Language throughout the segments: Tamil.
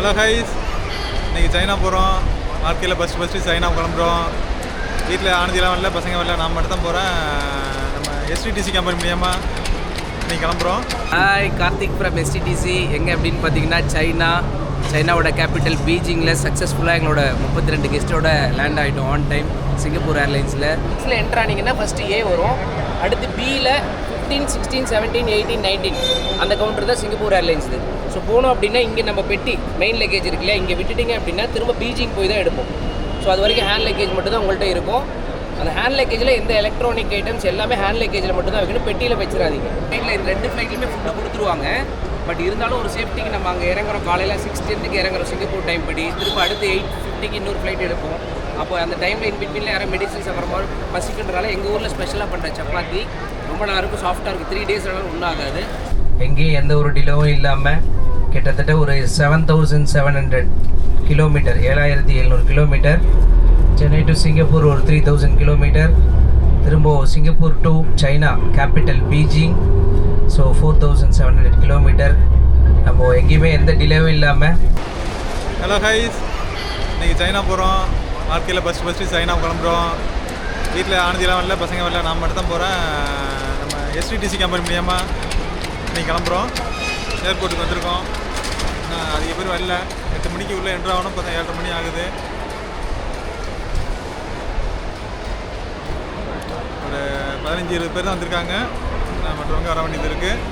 ஹலோ ஹைஸ் இன்னைக்கு சைனா போகிறோம் வாழ்க்கையில் ஃபஸ்ட்டு ஃபஸ்ட்டு சைனா கிளம்புறோம். வீட்டில் ஆனந்திலாம் வரல பசங்க வரல நான் மட்டும் தான் போகிறேன் நம்ம எஸ்டிடிசி கம்பெனி மூலியமாக இன்னைக்கு கிளம்புறோம். ஹாய் கார்த்திக் ஃப்ரம் எஸ்டிடிசி எங்கே அப்படின்னு பார்த்தீங்கன்னா சைனா சைனாவோட கேபிட்டல் பீஜிங்கில் சக்ஸஸ்ஃபுல்லாக எங்களோட முப்பத்தி ரெண்டு கெஸ்ட்டோட லேண்ட் ஆகிட்டோம் ஆன் டைம் சிங்கப்பூர் ஏர்லைன்ஸில் இதில் என்ட்ரு ஆனீங்கன்னா ஃபஸ்ட்டு ஏ வரும். அடுத்து பியில் fifteen sixteen seventeen eighteen nineteen அந்த கவுண்டர் தான் சிங்கப்பூர் ஏர்லைன்ஸ் ஸோ போனோம் அப்படின்னா இங்கே நம்ம பெட்டி மெயின் லக்கேஜ் இருக்கு இல்லையா இங்கே விட்டுட்டிங்க அப்படின்னா திரும்ப பீஜிங் போய் தான் எடுப்போம். ஸோ அது வரைக்கும் ஹேண்ட் லக்கேஜ் மட்டும் தான் உங்கள்கிட்ட இருக்கும். அந்த ஹேண்ட் லக்கேஜில் எந்த எலக்ட்ரானிக் ஐட்டம்ஸ் எல்லாமே ஹேண்ட் லக்கேஜில் மட்டும் தான் வைக்கணும் பெட்டியில் வச்சிடாதீங்க. ஃப்ளைட்டில் இந்த ரெண்டு ஃப்ளைட்லையுமே ஃபுட்டு கொடுத்துருவாங்க. பட் இருந்தாலும் ஒரு சேஃப்டிக்கு நம்ம அங்கே இறங்குறோம். காலையில் சிக்ஸ் டென்த்துக்கு இறங்குறோம். சிங்கப்பூர் டைம் படி. திரும்ப அடுத்து எயிட் ஃபிஃப்டிக்கு இன்னொரு ஃப்ளைட் எடுப்போம். அப்போ அந்த டைமில் இன்பிட்வீனில் யாரும் மெடிசன்ஸ் அப்புறமா பசிக்கின்றனால எங்கள் ஊரில் ஸ்பெஷலாக பண்ணுற சப்பாத்தி ரொம்ப நல்லா இருக்கும். சாஃப்டாக இருக்கும். த்ரீ டேஸ் ஒன்றும் ஆகாது எங்கேயும் எந்த ஒரு டிலேவும் இல்லாமல் கிட்டத்தட்ட ஒரு seven thousand seven hundred kilometre ஏழாயிரத்தி எழுநூறு கிலோமீட்டர் சென்னை டு சிங்கப்பூர் ஒரு த்ரீ தௌசண்ட் கிலோமீட்டர் திரும்ப Singapore to China capital Beijing. So four thousand seven hundred kilometre நம்ம எங்கேயுமே எந்த டிலேவும் இல்லாமல் ஹலோ ஹைஸ் இன்னைக்கு சைனா போகிறோம் வாழ்க்கையில் ஃபஸ்ட்டு ஃபஸ்ட்டு சைனா கிளம்புறோம். வீட்டில் ஆனந்திலாம் வரல பசங்க வரல நான் மட்டும் தான் போகிறேன் நம்ம எஸ்டிடிசி கம்பெனி மூலியமாக இன்னைக்கு கிளம்புறோம். ஏர்போர்ட்டுக்கு வந்திருக்கோம். அதிக பேர் வரல? எட்டு மணிக்கு உள்ளே என்ட்ரு ஆகணும் பார்த்தா ஏழரை மணி ஆகுது. ஒரு பதினஞ்சு இருபது பேர் தான் வந்திருக்காங்க. நான் மற்றவங்க வர வேண்டியது இருக்குது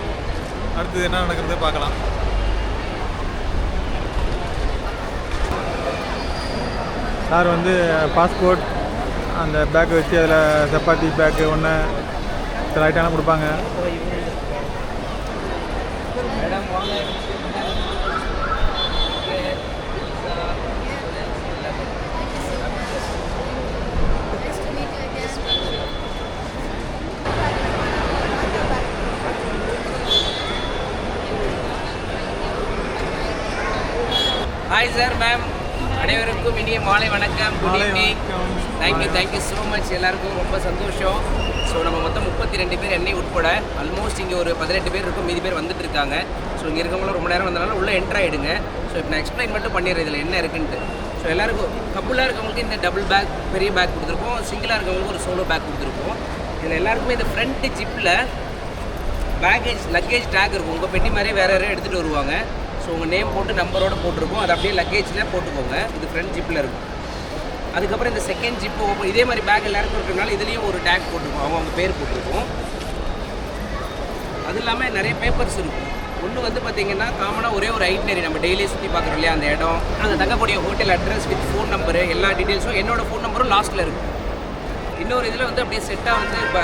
அடுத்தது என்ன நடக்கிறது பார்க்கலாம். சார் வந்து பாஸ்போர்ட் அந்த பேக் வச்சு அதில் சப்பாத்தி பேக்கு ஒன்று சில ஐட்டம்லாம் கொடுப்பாங்க. ஹாய் சார் மேம் அனைவருக்கும் இனிய மாலை வணக்கம். Good evening. Thank you thank you so much எல்லாருக்கும் ரொம்ப சந்தோஷம். ஸோ நம்ம மொத்தம் முப்பத்தி ரெண்டு பேர் என்னை உட்பட ஆல்மோஸ்ட் இங்கே ஒரு பதினெட்டு பேர் இருக்கும். மீதி பேர் வந்துட்டு இருக்காங்க. ஸோ இங்கே இருக்கவங்களும் ரொம்ப நேரம் வந்தனால உள்ளே என்ட்ரு ஆகிடுங்க ஸோ இப்போ நான் எக்ஸ்பிளைன் மட்டும் பண்ணிடுறேன் இதில் என்ன இருக்குன்ட்டு. ஸோ எல்லாருக்கும் கப்புளாக இருக்கவங்களுக்கு இந்த டபுள் பேக் பெரிய பேக் கொடுத்துருப்போம். சிங்கிளாக இருக்கவங்களுக்கு ஒரு சோலோ பேக் கொடுத்துருப்போம். இதில் எல்லாருக்குமே இந்த ஃப்ரண்ட் ஜிப்பில் பேக்கேஜ் லக்கேஜ் டேக் இருக்கும். உங்கள் பெட்டி மாதிரி வேறு யாரும் எடுத்துகிட்டு வருவாங்க. ஸோ உங்கள் நேம் போட்டு நம்பரோடு போட்டிருக்கோம். அது அப்படியே லக்கேஜில் போட்டுக்கோங்க. இது ஃப்ரண்ட் ஜிப்பில் இருக்கும். அதுக்கப்புறம் இந்த செகண்ட் ஜிப்பு ஓப்பன் இதே மாதிரி பேக் எல்லாருக்கும் இருக்கிறனால இதுலேயும் ஒரு டேக் போட்டிருக்கோம். அவங்க அவங்க பேர் போட்டிருக்கோம். அது இல்லாமல் நிறைய பேப்பர்ஸ் இருக்கும் ஒன்று வந்து பார்த்தீங்கன்னா காமனாக ஒரே ஒரு ஐட்னரி நம்ம டெய்லி சுற்றி பார்க்குறோம் இல்லையா? அந்த இடம் அங்கே தங்கக்கூடிய hotel address with phone number எல்லா டீட்டெயில்ஸும் என்னோட ஃபோன் நம்பரும் லாஸ்ட்டில் இருக்கும் இன்னொரு இதில் வந்து அப்படியே செட்டாக வந்து இப்போ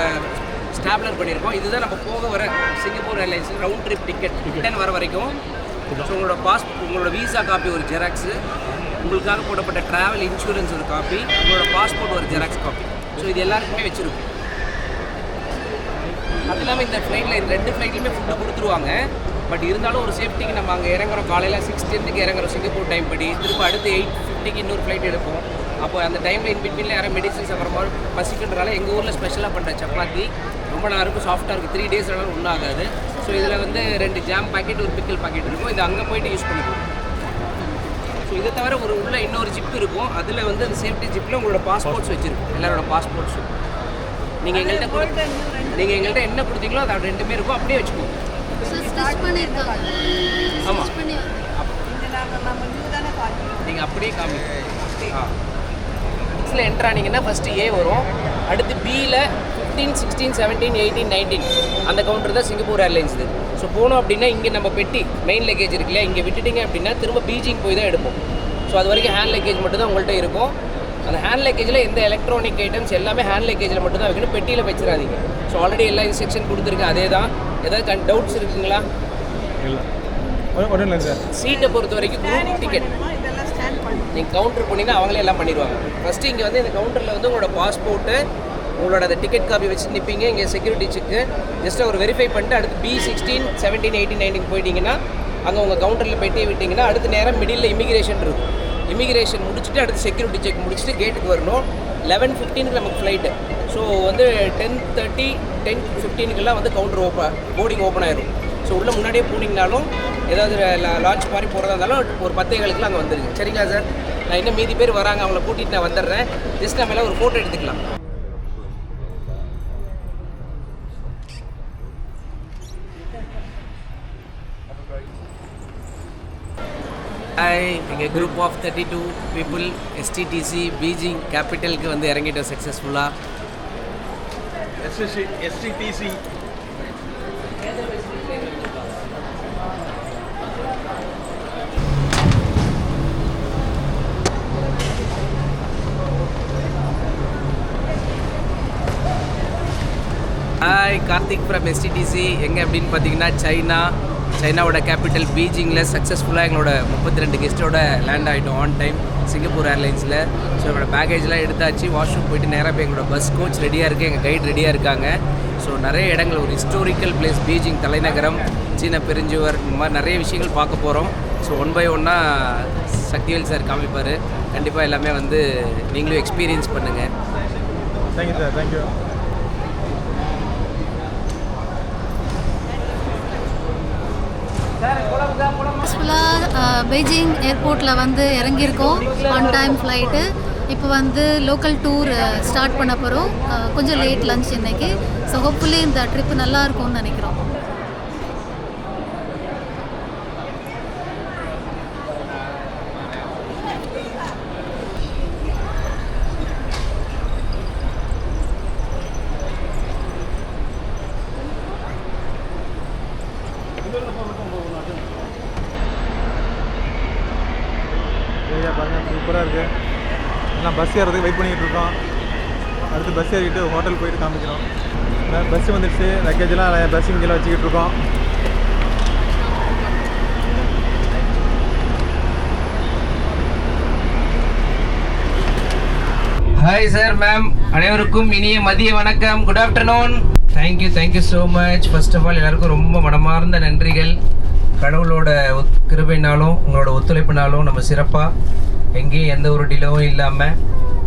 ஸ்டாப்லர் பண்ணியிருக்கோம் இதுதான் நம்ம போக வர Singapore airlines round trip ticket return வர வரைக்கும். ஸோ உங்களோட பாஸ் உங்களோட விசா காப்பி ஒரு ஜெராக்ஸு உங்களுக்காக போடப்பட்ட ட்ராவல் இன்சூரன்ஸ் ஒரு காப்பி உங்களோட பாஸ்போர்ட் ஒரு ஜெராக்ஸ் காப்பி ஸோ இது எல்லாருக்குமே வச்சுருக்கோம். அது இல்லாமல் இந்த ஃப்ளைட்டில் இந்த ரெண்டு ஃப்ளைட்லையுமே ஃபுட்டு கொடுத்துருவாங்க. பட் இருந்தாலும் ஒரு சேஃப்டிக்கு நம்ம அங்கே இறங்குறோம். காலையில் சிக்ஸ் டென்த்துக்கு இறங்குறோம். சிங்கப்பூர் டைம் படி. திரும்ப அடுத்து எயிட் ஃபிஃப்டிக்கு இன்னொரு ஃப்ளைட் எடுப்போம். அப்போ அந்த டைமில் இன்பிட்வீனில் யாரும் மெடிசன்ஸ் அப்புறமா பசிக்கின்றனால எங்கள் ஊரில் ஸ்பெஷலாக பண்ணுற சப்பாத்தி ரொம்ப நல்லா இருக்கும் சாஃப்டாக இருக்கும் த்ரீ டேஸ் ஒன்றும் ஆகாது. ஸோ இதில் வந்து ரெண்டு ஜாம் பாக்கெட் ஒரு பிக்கல் பாக்கெட் இருக்கும். இது அங்கே போயிட்டு யூஸ் பண்ணிக்கலாம் ஸோ இதை தவிர ஒரு உள்ள இன்னொரு ஜிப் இருக்கும். அதில் வந்து அந்த சேஃப்டி ஜிப்பில் உங்களோட பாஸ்போர்ட்ஸ் வச்சுருக்கும். எல்லாரோட பாஸ்போர்ட்ஸும் நீங்கள் எங்கள்கிட்ட கொடு நீங்கள் எங்கள்கிட்ட என்ன கொடுத்தீங்களோ அது ரெண்டுமே இருக்கும். அப்படியே வச்சுக்கோங்க. ஆமாம் நீங்கள் அப்படியே காமிங்க. ஆ. சிக்ஸில் என்ட்ரு ஆனீங்கன்னா ஃபஸ்ட்டு ஏ வரும். அடுத்து பியில் fifteen sixteen seventeen eighteen nineteen அந்த கவுண்டர் தான் சிங்கப்பூர் ஏர்லைன்ஸ் ஸோ போனோம் அப்படின்னா இங்கே நம்ம பெட்டி மெயின் லக்கேஜ் இருக்கு இல்லையா? இங்கே விட்டுட்டீங்க அப்படின்னா திரும்ப பீஜிங் போய் தான் எடுப்போம். ஸோ அது வரைக்கும் ஹேண்ட் லக்கேஜ் மட்டும் தான் உங்கள்கிட்ட இருக்கும். அந்த ஹேண்ட் லக்கேஜில் எந்த எலக்ட்ரானிக் ஐட்டம்ஸ் எல்லாமே ஹேண்ட் லக்கேஜில் மட்டும் தான் வைக்கணும். பெட்டியில் வச்சிடாதீங்க. ஸோ ஆல்ரெடி எல்லா இன்ஸ்ட்ரக்ஷன் கொடுத்துருக்கேன் அதே தான். ஏதாவது டவுட்ஸ் இருக்குங்களா? இல்லை. ஒன்றும் இல்லை சார் சீட்டை பொறுத்த வரைக்கும் குரூப் டிக்கெட் நீங்கள் கவுண்டர் போனீங்கன்னா அவங்களே எல்லாம் பண்ணிடுவாங்க. ஃபஸ்ட்டு இங்கே வந்து இந்த கவுண்டரில் வந்து உங்களோட பாஸ்போர்ட்டு உங்களோட அந்த டிக்கெட் காப்பி வச்சு நிற்பீங்க இங்கே செக்யூரிட்டி செக்கு ஜஸ்ட் ஒரு வெரிஃபை பண்ணிட்டு அடுத்து B sixteen seventeen eighteen nineteen போயிட்டீங்கன்னா அங்கே உங்கள் கவுண்டரில் பெட்டியை விட்டிங்கன்னா அடுத்த நேரம் மிடில் இமிகிரேஷன் இருக்கும். இமிகிரேஷன் முடிச்சுட்டு அடுத்து செக்யூரிட்டி செக் முடிச்சுட்டு கேட்டுக்கு வரணும். லெவன் ஃபிஃப்டீனுக்கு நமக்கு ஃப்ளைட்டு ஸோ வந்து டென் தேர்ட்டி டென் ஃபிஃப்டீனுக்கெல்லாம் வந்து கவுண்டர் ஓப்பன் போர்டிங் ஓப்பன் ஆயிரும். ஸோ உள்ளே முன்னாடியே போனீங்கனாலும் ஏதாவது லான்ச் மாதிரி போகிறதா இருந்தாலும் ஒரு பத்தே காலுக்குலாம் அங்கே வந்துருங்க. சரிங்களா சார் நான் இன்னும் மீதி பேர் வராங்க அவங்கள கூட்டிகிட்டு நான் வந்துடுறேன். ஜஸ்ட் நம்ம எல்லாம் ஒரு ஃபோட்டோ எடுத்துக்கலாம். ஹாய் எங்கள் group of thirty two people STDC Beijing கேபிட்டலுக்கு வந்து இறங்கிட்டோம் சக்ஸஸ்ஃபுல்லாக SSC STDC hi Karthik from STDC எங்கே அப்படின்னு பார்த்தீங்கன்னா சைனா சைனாவோட கேபிட்டல் பீஜிங்கில் சக்ஸஸ்ஃபுல்லாக எங்களோட முப்பத்தி ரெண்டு கெஸ்ட்டோட லேண்ட் ஆகிட்டோம் ஆன் டைம் சிங்கப்பூர் ஏர்லைன்ஸில் ஸோ எங்களோட பேக்கேஜ்லாம் எடுத்தாச்சு. வாஷ்ரூம் போயிட்டு நேராக போய் எங்களோட பஸ் கோச் ரெடியாக இருக்குது எங்கள் கைட் ரெடியாக இருக்காங்க. ஸோ நிறைய இடங்கள் ஒரு ஹிஸ்டோரிக்கல் பிளேஸ் பீஜிங் தலைநகரம் சீன பெருஞ்சுவர் இந்த மாதிரி நிறைய விஷயங்கள் பார்க்க போகிறோம் ஸோ ஒன் பை ஒன்னாக சக்திவேல் சார் காமிப்பார். கண்டிப்பாக எல்லாமே வந்து நீங்களும் எக்ஸ்பீரியன்ஸ் பண்ணுங்கள் thank you sir thank you ஃபுல்லாக பெய்ஜிங் ஏர்போர்ட்டில் வந்து இறங்கியிருக்கோம். ஆன் டைம் ஃப்ளைட்டு இப்போ வந்து லோக்கல் டூர் ஸ்டார்ட் பண்ண போகிறோம் uh, கொஞ்சம் லேட் லஞ்ச் இன்னைக்கு. ஸோ ஹோப்ஃபுல்லி இந்த ட்ரிப் நல்லா இருக்கும்னு நினைக்கிறோம் ஏரியா பாருங்கள் சூப்பராக இருக்குது எல்லாம் பஸ் ஏறதுக்கு வெயிட் பண்ணிக்கிட்டு இருக்கோம். அடுத்து பஸ் ஏறிட்டு ஹோட்டல் போயிட்டு காமிக்கிறோம். பஸ் வந்துடுச்சு லக்கேஜெலாம் பஸ் இங்கெல்லாம் வச்சுக்கிட்டு இருக்கோம். ஹாய் சார் மேம் அனைவருக்கும் இனிய மதிய வணக்கம். Good afternoon thank you thank you so much first of all எல்லாருக்கும் ரொம்ப மனமார்ந்த நன்றிகள். கடவுளோட ஒத்- கிருபைனாலும் உங்களோட ஒத்துழைப்புனாலும் நம்ம சிறப்பாக எங்கேயும் எந்த ஒரு டிலேவும் இல்லாமல்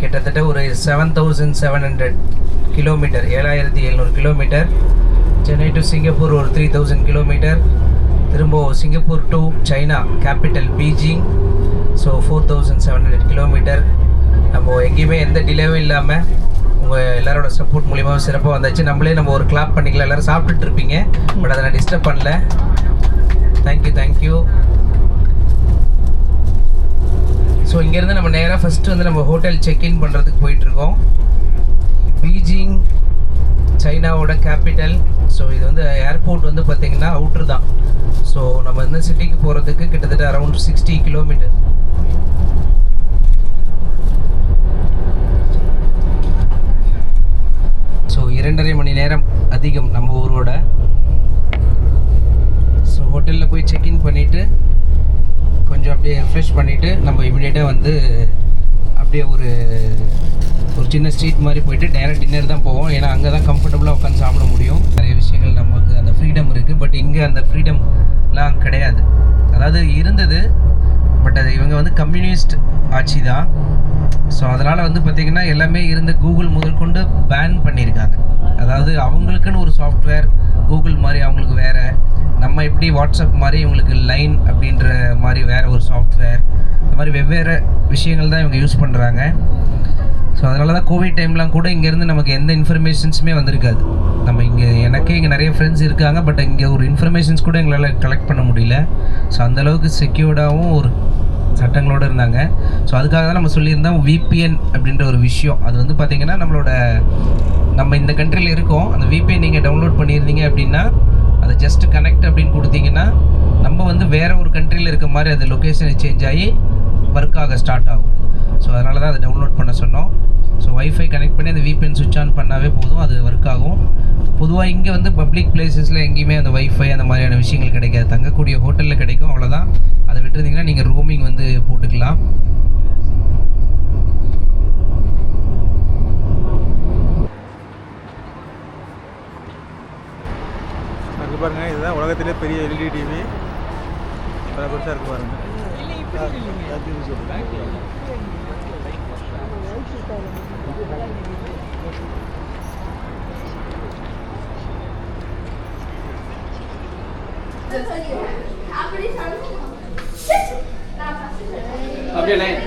கிட்டத்தட்ட ஒரு seven thousand seven hundred kilometre ஏழாயிரத்தி எழுநூறு கிலோமீட்டர் சென்னை டு சிங்கப்பூர் ஒரு த்ரீ தௌசண்ட் கிலோமீட்டர் திரும்ப Singapore to China capital Beijing. So four thousand seven hundred kilometre நம்ம எங்கேயுமே எந்த டிலேவும் இல்லாமல் உங்கள் எல்லாரோட சப்போர்ட் மூலிமா சிறப்பாக வந்தாச்சு. நம்மளே நம்ம ஒரு கிளாப் பண்ணிக்கலாம். எல்லோரும் சாப்பிட்டுட்டு இருப்பீங்க. பட் அதை நான் டிஸ்டர்ப் பண்ணல. தேங்க்யூ தேங்க்யூ ஸோ இங்கேருந்து நம்ம நேராக ஃபஸ்ட்டு வந்து நம்ம ஹோட்டல் செக்இன் பண்ணுறதுக்கு போயிட்டுருக்கோம். பீஜிங் சைனாவோட கேபிட்டல் ஸோ இது வந்து ஏர்போர்ட் வந்து பார்த்திங்கன்னா அவுட்ரு தான். ஸோ நம்ம வந்து சிட்டிக்கு போகிறதுக்கு கிட்டத்தட்ட அரௌண்ட் சிக்ஸ்டி கிலோமீட்டர் ஸோ இரண்டரை மணி நேரம் அதிகம் நம்ம ஊரோட. ஸோ ஹோட்டலில் போய் செக்இன் பண்ணிவிட்டு கொஞ்சம் அப்படியே ரிஃப்ரெஷ் பண்ணிவிட்டு நம்ம இமிடியேட்டாக வந்து அப்படியே ஒரு ஒரு சின்ன ஸ்ட்ரீட் மாதிரி போயிட்டு டேரக்ட் டின்னர் தான் போவோம். ஏன்னா அங்கே தான் கம்ஃபர்டபுளாக உட்காந்து சாப்பிட முடியும். நிறைய விஷயங்கள் நமக்கு அந்த ஃப்ரீடம் இருக்குது பட் இங்கே அந்த ஃப்ரீடம்லாம் கிடையாது. அதாவது இருந்தது பட் அது இவங்க வந்து கம்யூனிஸ்ட் ஆட்சி தான். ஸோ அதனால் வந்து பார்த்திங்கன்னா எல்லாமே இருந்த கூகுள் முதல் கொண்டு பேன் பண்ணியிருக்காங்க. அதாவது அவங்களுக்குன்னு ஒரு சாஃப்ட்வேர் கூகுள் மாதிரி அவங்களுக்கு வேறு நம்ம எப்படி வாட்ஸ்அப் மாதிரி இவங்களுக்கு லைன் அப்படின்ற மாதிரி வேறு ஒரு சாஃப்ட்வேர் இந்த மாதிரி வெவ்வேறு விஷயங்கள் தான் இவங்க யூஸ் பண்ணுறாங்க ஸோ அதனால தான் கோவிட் டைம்லாம் கூட இங்கேருந்து நமக்கு எந்த இன்ஃபர்மேஷன்ஸுமே வந்திருக்காது. நம்ம இங்கே எனக்கே இங்கே நிறைய ஃப்ரெண்ட்ஸ் இருக்காங்க பட் இங்கே ஒரு இன்ஃபர்மேஷன்ஸ் கூட எங்களால் கலெக்ட் பண்ண முடியல. ஸோ அந்தளவுக்கு செக்யூர்டாகவும் ஒரு சட்டங்களோடு இருந்தாங்க. ஸோ அதுக்காக தான் நம்ம சொல்லியிருந்தோம் விபிஎன் அப்படின்ற ஒரு விஷயம். அது வந்து பார்த்திங்கன்னா நம்மளோட நம்ம இந்த கண்ட்ரியில் இருக்கோம். அந்த விபிஎன் நீங்கள் டவுன்லோட் பண்ணியிருந்தீங்க அப்படின்னா அதை ஜஸ்ட் கனெக்ட் அப்படின்னு கொடுத்தீங்கன்னா நம்ம வந்து வேறு ஒரு கண்ட்ரியில் இருக்க மாதிரி அது லொக்கேஷன் சேஞ்ச் ஆகி ஒர்க் ஆக ஸ்டார்ட் ஆகும். ஸோ அதனால தான் அதை டவுன்லோட் பண்ண சொன்னோம். ஸோ ஒய்ஃபை கனெக்ட் பண்ணி அந்த விபிஎன் சுவிட்ச் ஆன் பண்ணாவே போதும் அது ஒர்க் ஆகும். பொதுவாக இங்கே வந்து பப்ளிக் பிளேசஸில் எங்கேயுமே அந்த வைஃபை அந்த மாதிரியான விஷயங்கள் கிடைக்காது. தங்கக்கூடிய ஹோட்டலில் கிடைக்கும் அவ்வளோதான் அதை விட்டுருந்தீங்கன்னா நீங்கள் ரோமிங் வந்து போட்டுக்கலாம் இருக்கு பாருங்க இதுதான் உலகத்திலே பெரிய எல்இடி டிவி பல பெருசாக இருக்கு பாருங்க. அப்படியே லைன்